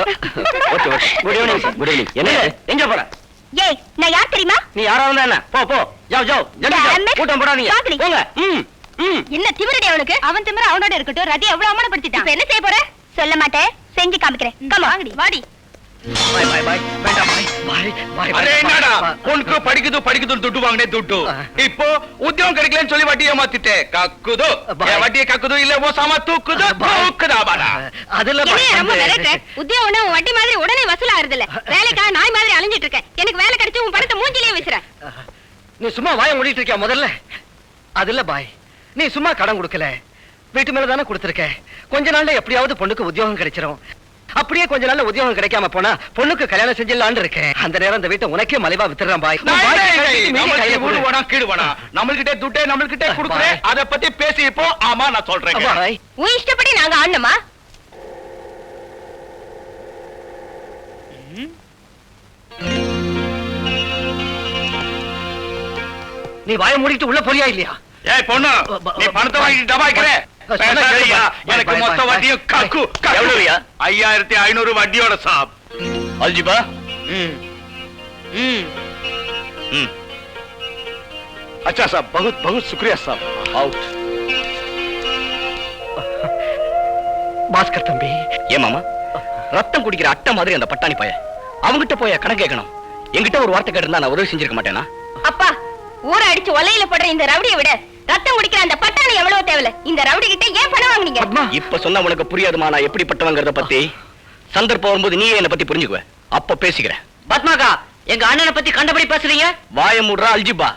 Okay okay good evening sir good evening என்ன எங்க போற? ஏய் நான் யார் தெரியுமா? நீ யாரா இருந்தா என்ன? போ போ. ஜாவ் ஜாவ் ஜல்தி. கூட்டம் போடாதீங்க. போங்க. ம் ம். என்ன திமிரடி அவனுக்கு? அவன் திமிர அவனோட இருக்கட்டும். ரதி எவ்வளவு அவமானப்படுத்திட்டான். இப்ப என்ன செய்ய போற? சொல்ல மாட்டேன். செஞ்சு காமிக்கிறேன். கம் வாங்கடி வாடி. படிக்குது படிக்குது துட்டு வாங்கினே துட்டு. இப்போ உத்தியோகம் கிடைக்கலன்னு சொல்லி வட்டியை மாத்திட்டே கக்குது? வட்டியை கக்குது? இல்ல ஓ சாமா தூக்குது? தூக்குதா வட்டி மாதிரி உடனே வசூல் ஆறுது இல்ல வேலைக்கா நாய் மாதிரி இருக்கேன். எனக்கு வேலை கிடைச்சு உன் படத்தை மூஞ்சிலே வைக்கிற நீ சும்மா வாய மூடிட்டு இருக்கியா முதல்ல? அதுல பாய். நீ சும்மா கடன் கொடுக்கல. வீட்டு மேல தானே கொஞ்ச நாள்ல எப்படியாவது பொண்ணுக்கு உத்தியோகம் கிடைச்சிரும். அப்படியே கொஞ்ச நாள்ல உத்தியோகம் கிடைக்காம போனா பொண்ணுக்கு கல்யாணம் செஞ்சிடலான்னு இருக்கேன். அந்த நேரம் அந்த வீட்டை உனக்கே மலிவா வித்துறான் பாய். நம்மள்கிட்ட துட்டே நம்மள்கிட்ட கொடுக்குறேன். அத பத்தி பேசி இப்போ ஆமா நான் சொல்றேன் உன் இஷ்டப்படி நாங்க ஆடணுமா? நீ வாய மூடிட்டு உள்ள போறியா இல்லையா? ஏய் பொண்ணு நீ பணத்தை வாங்கிட்டு டபாய்க்கிற. சொன்னா கேளு, பேசாதீயா. பாய். எனக்கு பாய், மொத்த பாய், வட்டியும் பாய். கக்கு கக்கு. எவ்வளவுயா? ஐயாயிரத்தி ஐநூறு வட்டியோட சாப் அல்ஜிபா ம் ம் ம் अच्छा साहब बहुत बहुत शुक्रिया साहब அவுட் பாஸ்கர் தம்பி ஏன் மாமா ரத்தம் குடிக்கிற அட்டை மாதிரி அந்த பட்டாணி பைய அவங்கிட்ட போய் கணக்கு கேட்கணும் என்கிட்ட ஒரு வார்த்தை கேட்டிருந்தா நான் உதவி செஞ்சிருக்க மாட்டேனா அப்பா ஊரை அடிச்சு ஒலையில போடுற இந்த ரவுடியை விட ரத்தம் குடிக்கிற அந்த பட்டாணி எவ்வளவு தேவையில்ல? இந்த ரவுடி கிட்ட ஏன் பணம் வாங்குனீங்க? இப்ப சொன்னா உனக்கு புரியாதுமா நான் எப்படிப்பட்டவங்கிறத பத்தி? சந்தர்ப்பம் வரும்போது நீயே என்ன பத்தி புரிஞ்சுக்குவ. அப்ப பேசிக்கிறேன். பத்மாக்கா எங்க அண்ணனை பத்தி கண்டபடி பேசுறீங்க? வாய மூடுறா அல்ஜிபா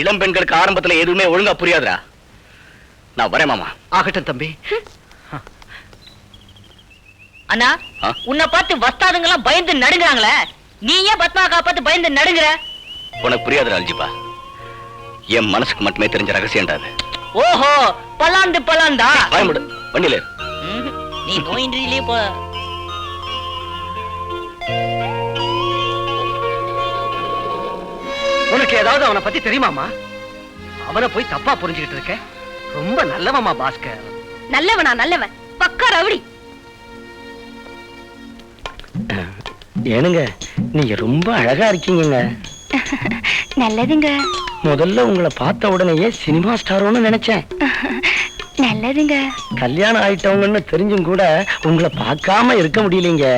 இளம் பெண்களுக்கு ஆரம்பத்துல எதுவுமே ஒழுங்கா புரியாதுடா. நான் வரேன் மாமா. ஆகட்டும் தம்பி. அண்ணா? உன்னை பார்த்து வஸ்தாதுங்க எல்லாம் பயந்து நடுங்குறாங்களே. நீ ஏன் பத்மாக்கா பார்த்து பயந்து நடுங்குற? உனக்கு புரியாதுடா அல்ஜிபா என் மனசுக்கு மட்டுமே தெரிஞ்ச ரகசியம்டா அது ஓஹோ பல்லாந்து பல்லாந்தா வாய மூடு வண்டியில. நீ நோயின்றிலே போ. உனக்கு ஏதாவது அவனை பத்தி தெரியுமாமா அவனை போய் தப்பா புரிஞ்சுக்கிட்டு இருக்க. ரொம்ப நல்லவமா பாஸ்கர். நல்லவனா நல்லவன். பக்கா ரவுடி. ஏனுங்க நீங்க ரொம்ப அழகா இருக்கீங்கங்க. நல்லதுங்க. முதல்ல உங்களை பார்த்த உடனேயே சினிமா ஸ்டாரோன்னு நினைச்சேன். நல்லதுங்க. கல்யாணம் ஆயிட்டவங்கன்னு தெரிஞ்சும் கூட உங்களை பார்க்காம இருக்க முடியலைங்க.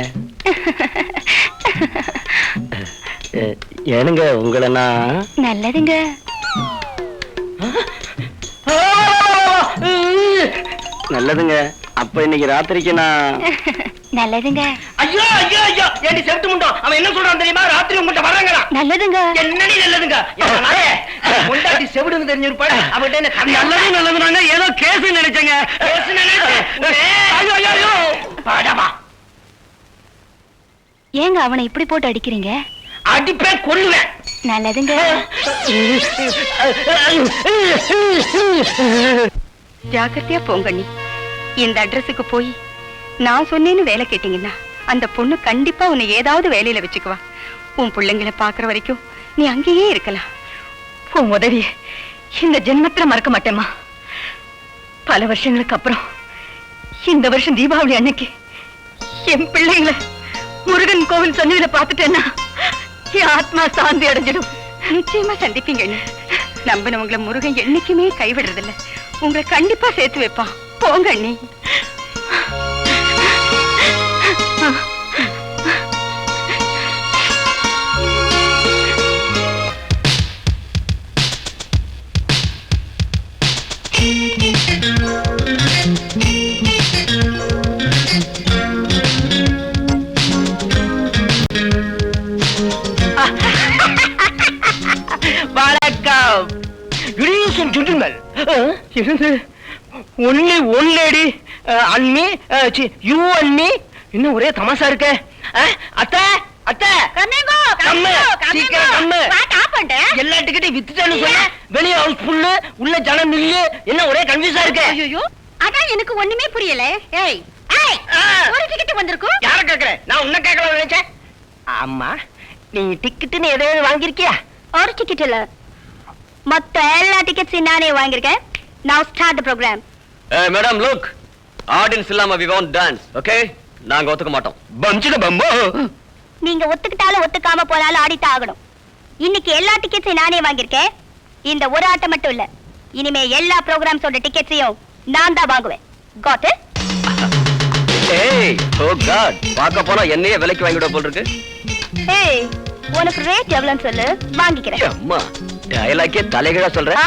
ஏனுங்க உங்களை நான்? நல்லதுங்க. நல்லதுங்க. அப்ப இன்னைக்கு ராத்திரிக்கு நான் நல்லதுங்க. ஐயோ ஐயோ ஐயோ ஏண்டி செவிட்டு முண்டோம்? அவன் என்ன சொல்றான் தெரியுமா? ராத்திரி உங்கள்கிட்ட வர்றாங்களா? நல்லதுங்க. என்னடி நல்லதுங்க? செவிடுன்னு தெரிஞ்சிருப்பாடு அவகிட்ட என்ன நல்லது நல்லதுனாங்க. ஏதோ கேஸ் நினைச்சேங்க. ஏங்க அவனை இப்படி போட்டு அடிக்கிறீங்க? அடிப்பேன் கொல்லுவேன் நல்லதுங்க. ஜாக்கிரதையா போங்க நீ இந்த அட்ரஸுக்கு போய் நான் சொன்னேன்னு வேலை கேட்டீங்கன்னா அந்த பொண்ணு கண்டிப்பா உன்னை ஏதாவது வேலையில வச்சுக்குவா. உன் பிள்ளைங்களை பாக்குற வரைக்கும் நீ அங்கேயே இருக்கலாம். உன் உதவிய இந்த ஜென்மத்துல மறக்க மாட்டேம்மா. பல வருஷங்களுக்கு அப்புறம் இந்த வருஷம் தீபாவளி அன்னைக்கு என் பிள்ளைங்களை முருகன் கோவில் சன்னிதியில பார்த்துட்டேன்னா என் ஆத்மா சாந்தி அடைஞ்சிடும். நிச்சயமா சந்திப்பீங்க அண்ணி. முருகன் என்னைக்குமே கைவிடுறதில்ல. உங்களை கண்டிப்பா சேர்த்து வைப்பான். போங்க அண்ணி. ஒன்லி ஒன் லேடி அன்மி யூ அன்மி இன்னும் ஒரே தமாசா இருக்க. அத்தை அத்தை. கம்மு, சீக்கிரம் கம்மு. எல்லா டிக்கெட்டையும் வித்துட்டேன்னு சொன்ன வெளிய ஹவுஸ் ஃபுல்லு உள்ள ஜனம் நில்லு. என்ன ஒரே கன்ஃபியூஸா இருக்கு? ஐயோ அதான் எனக்கு ஒண்ணுமே புரியல. ஏய் ஏய். ஒரு டிக்கெட் வந்திருக்கும். யார கேக்குறேன் நான் உன்ன கேட்கலாம் நினைச்சேன். ஆமா நீ டிக்கெட்டுன்னு எதையாவது வாங்கியிருக்கியா? ஒரு டிக்கெட் இல்ல. மொத்த எல்லா டிக்கெட்ஸையும் நானே வாங்கியிருக்கேன். Now start the program madam look audience இல்லாம வி வாண்ட் டான்ஸ் ஓகே நாங்க ஒத்துக்க மாட்டோம். பம்சுல பம்போ நீங்க ஒத்துக்கிட்டாலும் ஒத்துக்காம போனாலும் ஆடித்தான் ஆகணும். இன்னைக்கு எல்லா டிக்கெட்ஸையும் நானே வாங்கியிருக்கேன். இந்த ஒரு ஆட்டம் மட்டும் இல்ல. இனிமே எல்லா ப்ரோக்ராம்ஸோட டிக்கெட்ஸையும் நான் தான் வாங்குவேன். காட் ஏய் ஓ காட் பார்க்க போனா என்னையே விலைக்கு வாங்கிட போல் இருக்கு. ஏய் உனக்கு ரேட் எவ்வளவுன்னு சொல்லு. வாங்கிக்கிறேன். அம்மா. டயலாக்கே தலைகீழா சொல்றேன்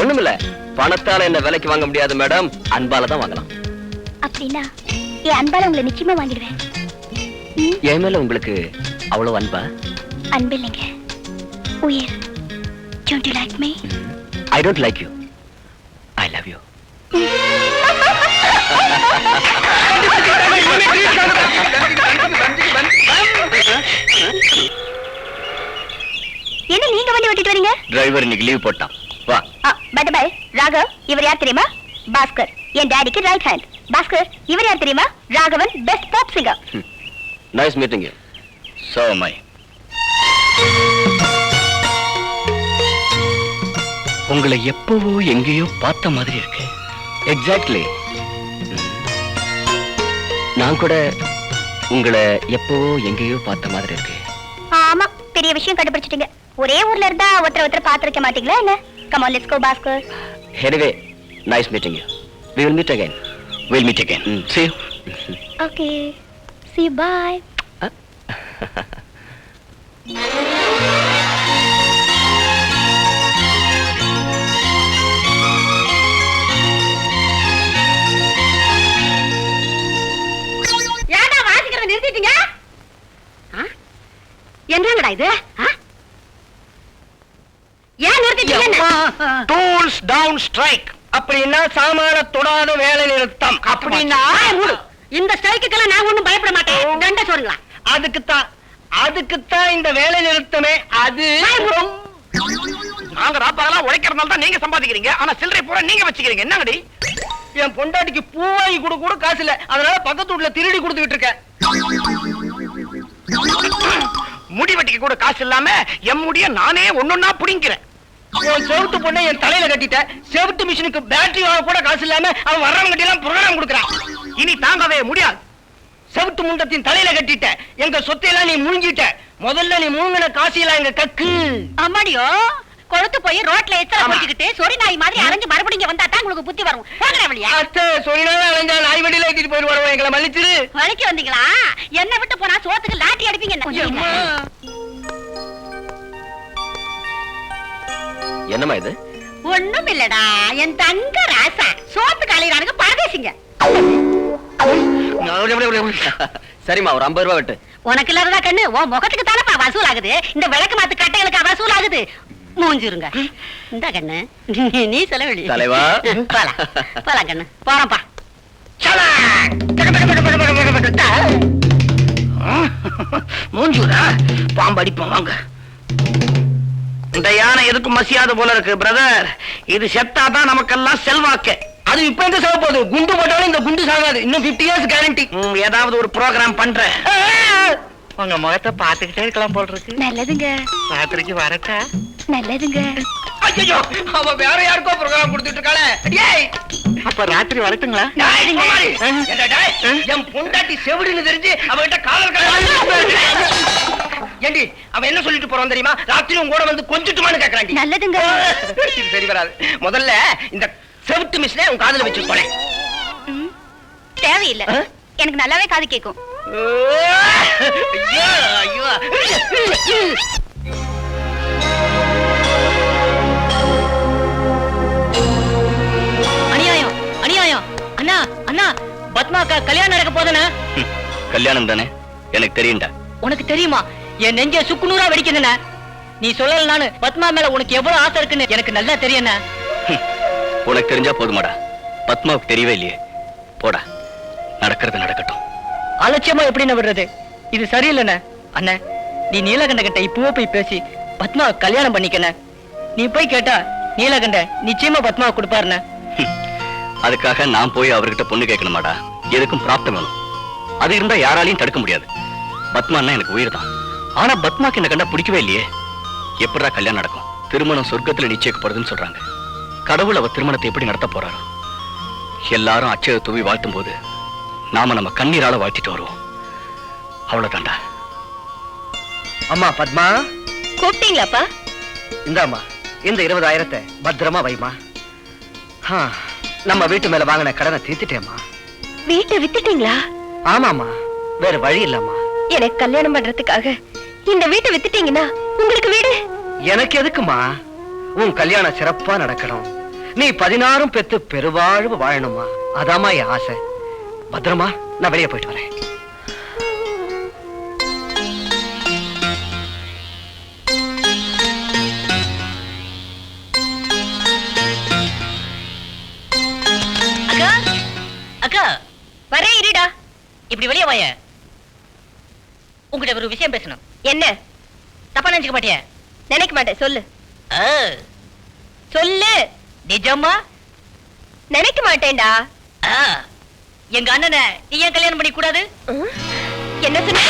ஒண்ணுமில்ல பணத்தால என்ன விலைக்கு வாங்க முடியாது மேடம் அன்பால தான் வாங்கலாம் அப்படின்னா என் அன்பால உங்களை நிச்சயமா வாங்கிடுவேன் என் மேல உங்களுக்கு அவ்வளவு அன்பா அன்பு இல்லைங்க உயிர் don't you like me I don't like you I love you என்ன நீங்க வண்டி ஓட்டிட்டு வரீங்க? டிரைவர் இன்னைக்கு லீவ் போட்டான். வா. பட் பை ராகவ் இவர் யார் தெரியுமா? பாஸ்கர். என் டாடிக்கு ரைட் ஹேண்ட் பாஸ்கர் இவர் யார் தெரியுமா? Raghavan best pop singer nice meeting you so my உங்களை எப்பவோ எங்கேயோ பார்த்த மாதிரி இருக்கு. எக்ஸாக்ட்லி நான் கூட உங்களை எப்பவோ எங்கேயோ பார்த்த மாதிரி இருக்கு. ஆமா பெரிய விஷயம் கண்டுபிடிச்சிட்டீங்க. ஒரே ஊர்ல இருந்தா ஒருத்தர் ஒருத்தர் பாத்திருக்க மாட்டீங்களா என்ன? Come on let's go Bhaskar anyway nice meeting you we will meet again will meet again see you. Okay see you bye. Down strike அப்படின்னா சாமான தொடாத வேலை நிறுத்தம். அப்படின்னா. இந்த ஸ்ட்ரைக்குக்கெல்லாம் நான் ஒண்ணும் பயப்பட மாட்டேன். தண்ட சொல்லுங்களா அதுக்குத்தான் அதுக்குத்தான் இந்த வேலை நிறுத்தமே அது நாங்க ராப்பகலா உழைக்கிறதுனால தான் நீங்க சம்பாதிக்கிறீங்க. ஆனா சில்லறை பூரா நீங்க வச்சுக்கிறீங்க. என்னங்கடி? என் பொண்டாட்டிக்கு பூ வாங்கி கொடு கூட காசு இல்ல. அதனால பக்கத்து வீட்டுல திருடி கொடுத்துக்கிட்டு இருக்கேன். முடி வெட்டிக்க கூட காசு இல்லாம எம் முடிய நானே ஒன்னொன்னா புடிங்கிறேன் உன் செவுத்து பொண்ணை என் தலையில கட்டிட்டேன் செவுத்து மிஷினுக்கு பேட்டரி வாங்க கூட காசு இல்லாம அவன் வர்றவங்க எல்லாம் ப்ரோக்ராம் கொடுக்குறான். இனி தாங்கவே முடியாது. செவுத்து முண்டத்தின் தலையில கட்டிட்ட. எங்க சொத்தையெல்லாம் நீ முழுங்கிட்ட. முதல்ல நீ முழுங்கின காசியெல்லாம் எங்க கக்கு. அம்மாடியோ கொழுத்து போய் ரோட்ல எச்சல. போட்டுக்கிட்டு சொறி நாய் மாதிரி அரைஞ்சு மறுபடியும் வந்தா தான் உங்களுக்கு புத்தி வரும். போங்கடா வழியா அத்தை சொல்லினாலும் அலைஞ்சா நாய் வண்டியில ஏத்திட்டு போயிடுவாரு எங்களை மன்னிச்சிரு. வலிக்கு வந்தீங்களா? என்ன விட்டு போனா சோத்துக்கு லாட்டி அடிப்பீங்க என்ன? என்னம்மா இது? ஒண்ணும் இல்லடா என் தங்க ராசா. சோத்து காலையிறானுங்க பரதேசிங்க. சரிம்மா ஒரு ஐம்பது ரூபா வெட்டு. உனக்கு இல்லாததா கண்ணு? உன் முகத்துக்கு தானப்பா வசூல் ஆகுது இந்த விளக்கு மாத்து கட்டைகளுக்கு வசூல் ஆகுது மூஞ்சிருங்க இந்த கண்ணு. நீ செலவழி தலைவா. போலாம் போலாம் கண்ணு. போறோம்ப்பா மூஞ்சூரா? பாம்பு அடிப்போம் வாங்க. இந்த யானை எதுக்கும் மசியாது போல இருக்கு பிரதர் இது செத்தாதான் நமக்கெல்லாம் செல்வாக்கு. அது இப்ப எந்த சாக போகுது? குண்டு போட்டாலும் இந்த குண்டு சாகாது. இன்னும் 50 இயர்ஸ் கேரண்டி ஏதாவது ஒரு ப்ரோக்ராம் பண்றேன். உங்க முகத்தை பாத்துக்கிட்டே இருக்கலாம் போல் இருக்கு. நல்லதுங்க. ராத்திரிக்கு வரட்டா? நல்லதுங்க. ஐயோ அவ வேற யாருக்கோ ப்ரோக்ராம் கொடுத்துட்டு இருக்காளே. ஏய்! அப்ப ராத்திரி வரட்டுங்களா? என் பொண்டாட்டி செவிடுன்னு தெரிஞ்சு அவகிட்ட காதல் கல்யாணம் ஏண்டி அவன் என்ன சொல்லிட்டு போறான் தெரியுமா? ராத்திரி உன் கூட வந்து கொஞ்சிட்டுமான்னு கேக்குறாண்டி நல்லதுங்க. இது சரி வராது. முதல்ல இந்த செவுட்டு மிஷினை உன் காதுல வச்சு போறேன் ம், தேவையில்லை? எனக்கு நல்லாவே காது கேட்கும் ஐயோ ஐயோ. அநியாயம் அநியாயம். அண்ணா அண்ணா பத்மாக்கா கல்யாணம் நடக்க போதுண்ணா? கல்யாணம் தானே? எனக்கு தெரியும்டா. உனக்கு தெரியுமா? என் நெஞ்ச சுக்குநூறா வெடிக்குதுண்ணா. நீ சொல்லல நானு பத்மா மேல உனக்கு எவ்வளவு ஆசை இருக்குன்னு எனக்கு நல்லா தெரியும்ண்ணா. உனக்கு தெரிஞ்சா போதுமாடா. பத்மாவுக்கு தெரியவே இல்லையே. போடா. நடக்கிறது நடக்கட்டும். அலட்சியமா எப்படின்னு விடுறது? இது சரியில்லைண்ணே. அண்ணா நீ நீலகண்ட கிட்ட இப்பவே போய் பேசி பத்மா கல்யாணம் பண்ணிக்கண்ண. நீ போய் கேட்டா நீலகண்ட நிச்சயமா பத்மாவை கொடுப்பாருண்ணே. அதுக்காக நான் போய் அவர்கிட்ட பொண்ணு கேட்கணுமாடா. எதுக்கும் பிராப்தம் வேணும். அது இருந்தா யாராலையும் தடுக்க முடியாது. பத்மான்னா எனக்கு உயிர் தான் ஆனா பத்மாக்கு என்ன கண்டா பிடிக்கவே இல்லையே. எப்படிடா கல்யாணம் நடக்கும்? திருமணம் சொர்க்கத்துல நிச்சயிக்கப்படுதுன்னு சொல்றாங்க. கடவுள் அவ திருமணத்தை எப்படி நடத்த போறாரோ? எல்லாரும் அச்சய தூவி வாழ்த்தும் போது நாம நம்ம கண்ணீரால வாழ்த்திட்டு வருவோம். அவ்வளவுதான்டா. அம்மா பத்மா. கூப்பிட்டீங்களாப்பா? இந்தாம்மா இந்த இருபதாயிரத்தை பத்திரமா வைமா நம்ம வீட்டு மேல வாங்கின கடனை தீர்த்துட்டேம்மா. வீட்டை வித்துட்டீங்களா? ஆமாம்மா வேற வழி இல்லம்மா. எனக்கு கல்யாணம் பண்றதுக்காக இந்த வீட்டை வித்துட்டீங்கன்னா உங்களுக்கு வீடு? எனக்கு எதுக்குமா? உன் கல்யாணம் சிறப்பா நடக்கணும். நீ பதினாறும் பெத்து பெருவாழ்வு வாழணுமா? அதாம்மா என் ஆசை. பத்திரமா நான் வெளியே போயிட்டு வரேன். அக்கா அக்கா வரே இருடா. இப்படி வெளியே வாய உங்ககிட்ட ஒரு விஷயம் பேசணும். என்ன? தப்பா நினைச்சுக்க மாட்டிய? நினைக்க மாட்டேன். சொல்லு. சொல்லு. நிஜமா? நினைக்க மாட்டேன்டா. எங்க அண்ணனை நீ ஏன் கல்யாணம் பண்ணி கூடாது? என்ன சொன்ன?